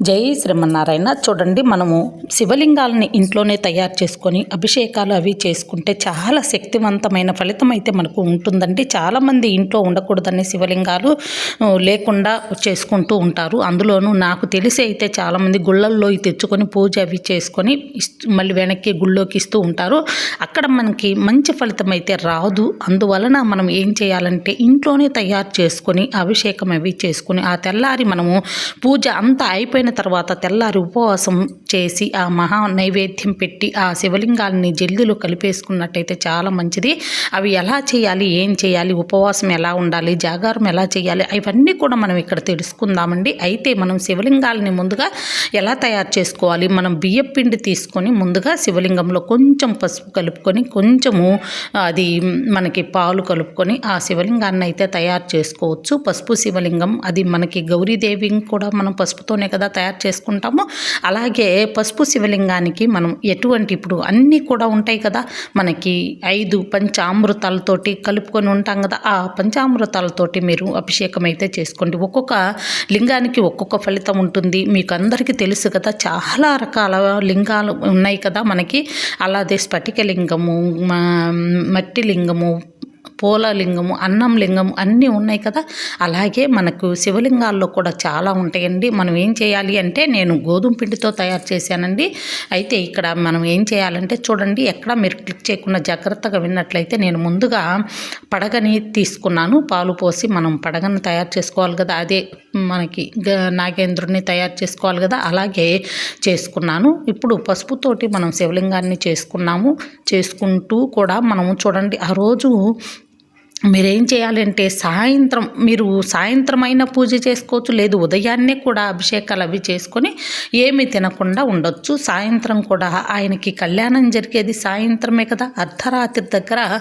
జై శ్రీమన్నారాయణ. చూడండి మనము శివలింగాలని ఇంట్లోనే తయారు చేసుకొని అభిషేకాలు అవి చేసుకుంటే చాలా శక్తివంతమైన ఫలితం అయితే మనకు ఉంటుందండి. చాలామంది ఇంట్లో ఉండకూడదని శివలింగాలు లేకుండా చేసుకుంటూ ఉంటారు. అందులోనూ నాకు తెలిసి అయితే చాలామంది గుళ్ళల్లో తెచ్చుకొని పూజ అవి చేసుకొని ఇస్తూ మళ్ళీ వెనక్కి గుళ్ళోకి ఇస్తూ ఉంటారు. అక్కడ మనకి మంచి ఫలితం అయితే రాదు. అందువలన మనం ఏం చేయాలంటే ఇంట్లోనే తయారు చేసుకొని అభిషేకం అవి చేసుకొని ఆ తెల్లారి మనము పూజ అంతా అయిపోయిన తర్వాత తెల్లారి ఉపవాసం చేసి ఆ మహా నైవేద్యం పెట్టి ఆ శివలింగాల్ని జల్దిలో కలిపేసుకున్నట్టయితే చాలా మంచిది. అవి ఎలా చేయాలి? ఏం చేయాలి? ఉపవాసం ఎలా ఉండాలి? జాగారం ఎలా చేయాలి? అవన్నీ కూడా మనం ఇక్కడ తెలుసుకుందామండి. అయితే మనం శివలింగాలని ముందుగా ఎలా తయారు చేసుకోవాలి? మనం బియ్యం పిండి తీసుకొని ముందుగా శివలింగంలో కొంచెం పసుపు కలుపుకొని కొంచెము అది మనకి పాలు కలుపుకొని ఆ శివలింగాన్ని అయితే తయారు చేసుకోవచ్చు. పసుపు శివలింగం అది మనకి గౌరీదేవి కూడా మనం పసుపుతోనే కదా తయారు చేసుకుంటాము అలాగే పసుపు శివలింగానికి మనం ఎటువంటి ఇప్పుడు అన్నీ కూడా ఉంటాయి కదా మనకి ఐదు పంచామృతాలతోటి కలుపుకొని ఉంటాం కదా ఆ పంచామృతాలతోటి మీరు అభిషేకం అయితే చేసుకోండి. ఒక్కొక్క లింగానికి ఒక్కొక్క ఫలితం ఉంటుంది. మీకు అందరికీ తెలుసు కదా చాలా రకాల లింగాలు ఉన్నాయి కదా మనకి. అలాగే స్ఫటిక లింగము మా- మట్టి లింగము పూల లింగము అన్నం లింగము అన్నీ ఉన్నాయి కదా. అలాగే మనకు శివలింగాల్లో కూడా చాలా ఉంటాయండి. మనం ఏం చేయాలి అంటే నేను గోధుమ పిండితో తయారు చేశానండి. అయితే ఇక్కడ మనం ఏం చేయాలంటే చూడండి ఎక్కడ మీరు క్లిక్ చేయకుండా జాగ్రత్తగా విన్నట్లయితే నేను ముందుగా పడగని తీసుకున్నాను. పాలు పోసి మనం పడగని తయారు చేసుకోవాలి కదా. అదే మనకి నాగేంద్రుడిని తయారు చేసుకోవాలి కదా. అలాగే చేసుకున్నాను. ఇప్పుడు పసుపుతోటి మనం శివలింగాన్ని చేసుకున్నాము. చేసుకుంటూ కూడా మనము చూడండి ఆ రోజు మీరేం చేయాలంటే సాయంత్రం మీరు సాయంత్రం అయినా పూజ చేసుకోవచ్చు లేదు ఉదయాన్నే కూడా అభిషేకాలు అవి చేసుకొని ఏమీ తినకుండా ఉండొచ్చు. సాయంత్రం కూడా ఆయనకి కళ్యాణం జరిగేది సాయంత్రమే కదా. అర్ధరాత్రి దగ్గర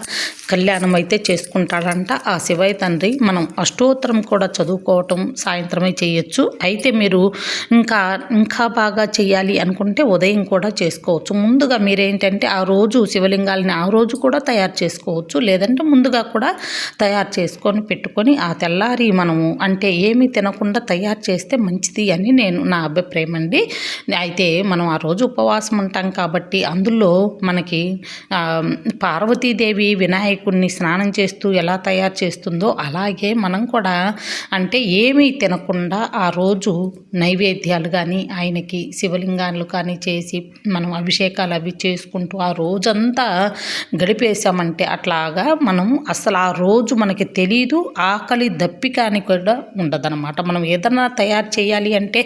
కళ్యాణం అయితే చేసుకుంటాడంట. ఆ శివయ్య తండ్రి మనం అష్టోత్తరం కూడా చదువుకోవటం సాయంత్రమే చేయొచ్చు. అయితే మీరు ఇంకా ఇంకా బాగా చేయాలి అనుకుంటే ఉదయం కూడా చేసుకోవచ్చు. ముందుగా మీరేంటంటే ఆ రోజు శివలింగాలని ఆ రోజు కూడా తయారు చేసుకోవచ్చు. లేదంటే ముందుగా కూడా తయారు చేసుకొని పెట్టుకొని ఆ తెల్లారి మనము అంటే ఏమీ తినకుండా తయారు చేస్తే మంచిది అని నేను నా అభిప్రాయం అండి. అయితే మనం ఆ రోజు ఉపవాసం ఉంటాం కాబట్టి అందులో మనకి పార్వతీదేవి వినాయకుడిని స్నానం చేస్తూ ఎలా తయారు చేస్తుందో అలాగే మనం కూడా అంటే ఏమీ తినకుండా ఆ రోజు నైవేద్యాలు కానీ ఆయనకి శివలింగాలు కానీ చేసి మనం అభిషేకాలు అవి చేసుకుంటూ ఆ రోజంతా గడిపేశామంటే అట్లాగా మనం అసలు ఆ రోజు మనకి తెలియదు ఆకలి దప్పిక అని కూడా ఉండదన్నమాట. మనం ఏదైనా తయారు చేయాలి అంటే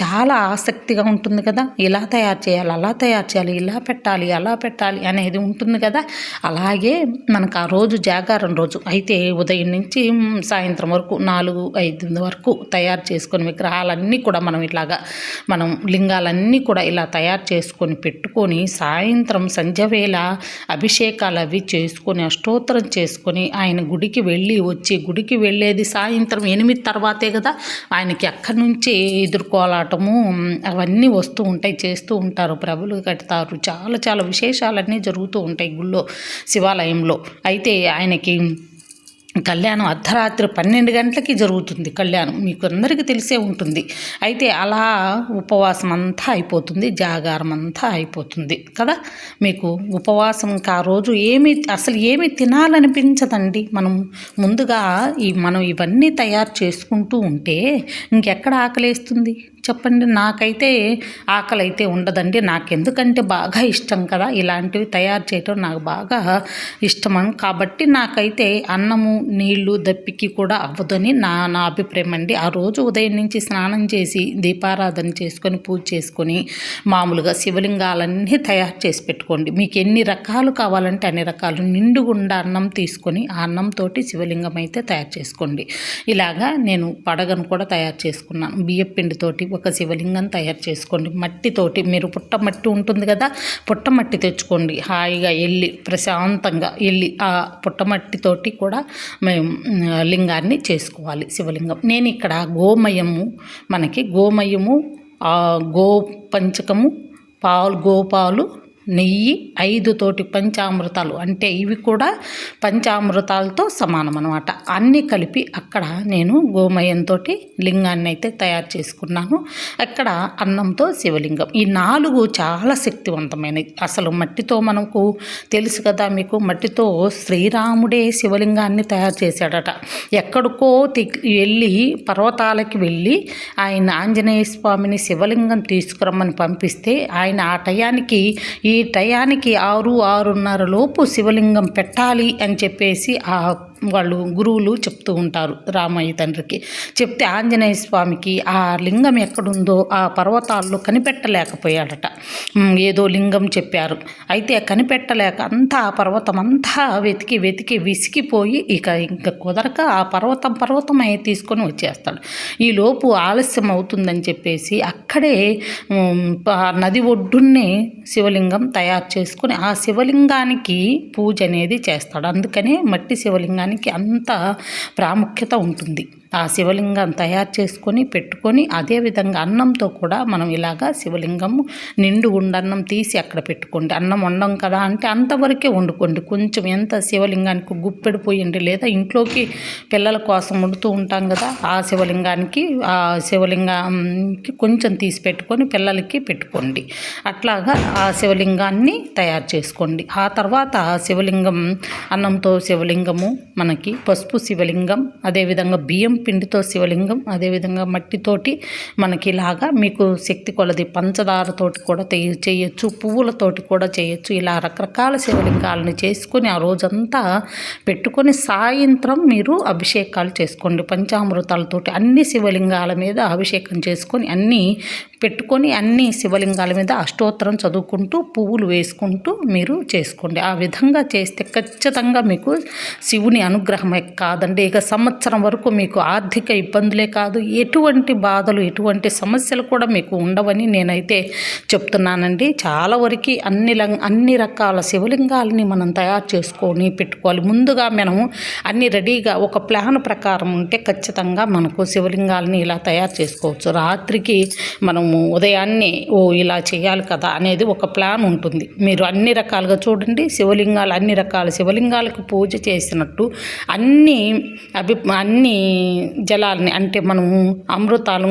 చాలా ఆసక్తిగా ఉంటుంది కదా. ఇలా తయారు చేయాలి అలా తయారు చేయాలి ఇలా పెట్టాలి అలా పెట్టాలి అనేది ఉంటుంది కదా. అలాగే మనకు ఆ రోజు జాగారం రోజు. అయితే ఉదయం నుంచి సాయంత్రం వరకు నాలుగు ఐదు వరకు తయారు చేసుకొని విగ్రహాలన్నీ కూడా మనం ఇట్లాగా మనం లింగాలన్నీ కూడా ఇలా తయారు చేసుకొని పెట్టుకొని సాయంత్రం సంధ్య వేళ అభిషేకాలు అవి చేసుకొని అష్టోత్తరం చేసుకొని ఆయన గుడికి వెళ్ళి వచ్చి గుడికి వెళ్ళేది సాయంత్రం ఎనిమిది తర్వాతే కదా. ఆయనకి ఎక్కడి నుంచి ఎదుర్కోలాటము అవన్నీ వస్తూ ఉంటాయి చేస్తూ ఉంటారు. ప్రభులు కడతారు. చాలా చాలా విశేషాలన్నీ జరుగుతూ ఉంటాయి గుళ్ళో శివాలయంలో. అయితే ఆయనకి కళ్యాణం అర్ధరాత్రి పన్నెండు గంటలకి జరుగుతుంది కళ్యాణం. మీకు అందరికీ తెలిసే ఉంటుంది. అయితే అలా ఉపవాసం అంతా అయిపోతుంది జాగారం అంతా అయిపోతుంది కదా? మీకు ఉపవాసం ఇంకా ఆ రోజు ఏమి అసలు ఏమి తినాలనిపించదండి? మనం ముందుగా ఈ మనం ఇవన్నీ తయారు చేసుకుంటూ ఉంటే ఇంకెక్కడ ఆకలేస్తుంది? చెప్పండి నాకైతే ఆకలి అయితే ఉండదండి. నాకెందుకంటే బాగా ఇష్టం కదా. ఇలాంటివి తయారు చేయటం నాకు బాగా ఇష్టం. కాబట్టి నాకైతే అన్నము నీళ్ళు దప్పికి కూడా అవ్వదని నా నా అభిప్రాయం అండి. ఆ రోజు ఉదయం నుంచి స్నానం చేసి దీపారాధన చేసుకొని పూజ చేసుకొని మామూలుగా శివలింగాలన్నీ తయారు చేసి పెట్టుకోండి. మీకు ఎన్ని రకాలు కావాలంటే అన్ని రకాలు. నిండుగుండా అన్నం తీసుకొని ఆ అన్నంతో శివలింగం అయితే తయారు చేసుకోండి. ఇలాగా నేను పడగను కూడా తయారు చేసుకున్నాను. బియ్యపిండితోటి ఒక శివలింగం తయారు చేసుకోండి. మట్టితోటి మీరు పుట్ట మట్టి ఉంటుంది కదా పుట్ట మట్టి తెచ్చుకోండి. హాయిగా వెళ్ళి ప్రశాంతంగా వెళ్ళి ఆ పుట్ట మట్టితోటి కూడా మేము లింగాన్ని చేసుకోవాలి శివలింగం. నేను ఇక్కడ గోమయము మనకి గోమయము గో పంచకము పాలు గోపాలు నెయ్యి ఐదు తోటి పంచామృతాలు. అంటే ఇవి కూడా పంచామృతాలతో సమానం అనమాట అన్నీ కలిపి అక్కడ నేను గోమయంతో లింగాన్ని అయితే తయారు చేసుకున్నాను. అక్కడ అన్నంతో శివలింగం. ఈ నాలుగు చాలా శక్తివంతమైనవి అసలు మట్టితో మనకు తెలుసు కదా మీకు మట్టితో శ్రీరాముడే శివలింగాన్ని తయారు చేశాడట. ఎక్కడికో వెళ్ళి పర్వతాలకి వెళ్ళి ఆయన ఆంజనేయ స్వామిని శివలింగం తీసుకురమ్మని పంపిస్తే ఆయన ఆ టయానికి ఈ టయానికి ఆరు ఆరున్నర లోపు శివలింగం పెట్టాలి అని చెప్పేసి ఆ వాళ్ళు గురువులు చెప్తూ ఉంటారు రామయ్య తండ్రికి. చెప్తే ఆంజనేయ స్వామికి ఆ లింగం ఎక్కడుందో ఆ పర్వతాల్లో కనిపెట్టలేకపోయాడట. ఏదో లింగం చెప్పారు. అయితే కనిపెట్టలేక అంతా ఆ పర్వతం అంతా వెతికి వెతికి విసిగిపోయి ఇక ఇంకా కుదరక ఆ పర్వతం పర్వతం అయి తీసుకొని వచ్చేస్తాడు. ఈ లోపు ఆలస్యం అవుతుందని చెప్పేసి అక్కడే నది ఒడ్డున్నే శివలింగం తయారు చేసుకుని ఆ శివలింగానికి పూజ అనేది చేస్తాడు. అందుకనే మట్టి దానికి అంత ప్రాముఖ్యత ఉంటుంది. ఆ శివలింగం తయారు చేసుకొని పెట్టుకొని అదేవిధంగా అన్నంతో కూడా మనం ఇలాగా శివలింగము నిండు ఉండన్నం తీసి అక్కడ పెట్టుకోండి అన్నం వండం కదా అంటే అంతవరకే వండుకోండి. కొంచెం ఎంత శివలింగానికి గుప్పెడు పోయండి లేదా ఇంట్లోకి పిల్లల కోసం వండుతూ ఉంటాం కదా ఆ శివలింగానికి ఆ శివలింగానికి కొంచెం తీసి పెట్టుకొని పిల్లలకి పెట్టుకోండి. అట్లాగా ఆ శివలింగాన్ని తయారు చేసుకోండి. ఆ తర్వాత శివలింగం అన్నంతో శివలింగము మనకి పసుపు శివలింగం అదేవిధంగా బియ్యం పిండితో శివలింగం అదేవిధంగా మట్టితోటి మనకి ఇలాగా మీకు శక్తి కొలది పంచదారతోటి కూడా చేయొచ్చు పువ్వులతోటి కూడా చేయొచ్చు. ఇలా రకరకాల శివలింగాలను చేసుకొని ఆ రోజంతా పెట్టుకొని సాయంత్రం మీరు అభిషేకాలు చేసుకోండి. పంచామృతాలతోటి అన్ని శివలింగాల మీద అభిషేకం చేసుకొని అన్నీ పెట్టుకొని అన్ని శివలింగాల మీద అష్టోత్తరం చదువుకుంటూ పువ్వులు వేసుకుంటూ మీరు చేసుకోండి. ఆ విధంగా చేస్తే ఖచ్చితంగా మీకు శివుని అనుగ్రహమే కాదండి. ఇక సంవత్సరం వరకు మీకు ఆర్థిక ఇబ్బందులే కాదు ఎటువంటి బాధలు ఎటువంటి సమస్యలు కూడా మీకు ఉండవని నేనైతే చెప్తున్నానండి. చాలా వరకు అన్ని అన్ని రకాల శివలింగాలని మనం తయారు చేసుకొని పెట్టుకోవాలి. ముందుగా మనము అన్ని రెడీగా ఒక ప్లాన్ ప్రకారం ఉంటే ఖచ్చితంగా మనకు శివలింగాలని ఇలా తయారు చేసుకోవచ్చు. రాత్రికి మనము ఉదయాన్నే ఓ ఇలా చేయాలి కదా అనేది ఒక ప్లాన్ ఉంటుంది. మీరు అన్ని రకాలుగా చూడండి శివలింగాలు అన్ని రకాల శివలింగాలకు పూజ చేసినట్టు అన్ని అభి అన్ని జలాలని అంటే మనము అమృతాలు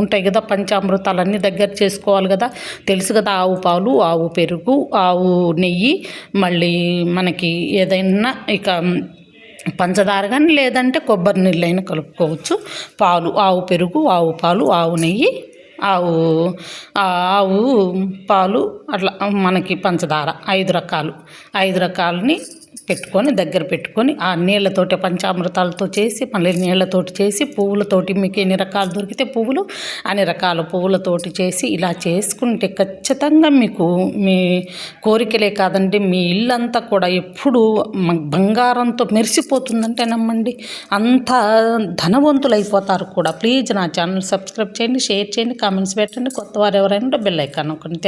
ఉంటాయి కదా పంచామృతాలన్నీ దగ్గర చేసుకోవాలి కదా. తెలుసు కదా ఆవు పాలు ఆవు పెరుగు ఆవు నెయ్యి మళ్ళీ మనకి ఏదైనా ఇక పంచదార కానీ లేదంటే కొబ్బరి నీళ్ళైనా కలుపుకోవచ్చు. పాలు ఆవు పెరుగు ఆవు పాలు ఆవు నెయ్యి ఆవు ఆవు పాలు అట్లా మనకి పంచదార ఐదు రకాలు. ఐదు రకాలని పెట్టుకొని దగ్గర పెట్టుకొని ఆ నీళ్ళతోటి పంచామృతాలతో చేసి మళ్ళీ నీళ్ళతోటి చేసి పువ్వులతోటి మీకు ఎన్ని రకాలు దొరికితే పువ్వులు అన్ని రకాల పువ్వులతోటి చేసి ఇలా చేసుకుంటే ఖచ్చితంగా మీకు మీ కోరికలే కాదండి. మీ ఇల్లంతా కూడా ఎప్పుడు బంగారంతో మెరిసిపోతుందంటే నమ్మండి. అంత ధనవంతులు అయిపోతారు కూడా. ప్లీజ్ నా ఛానల్ సబ్స్క్రైబ్ చేయండి షేర్ చేయండి కామెంట్స్ పెట్టండి. కొత్త వారు ఎవరైనా బెల్ ఐకాన్ ఒకటి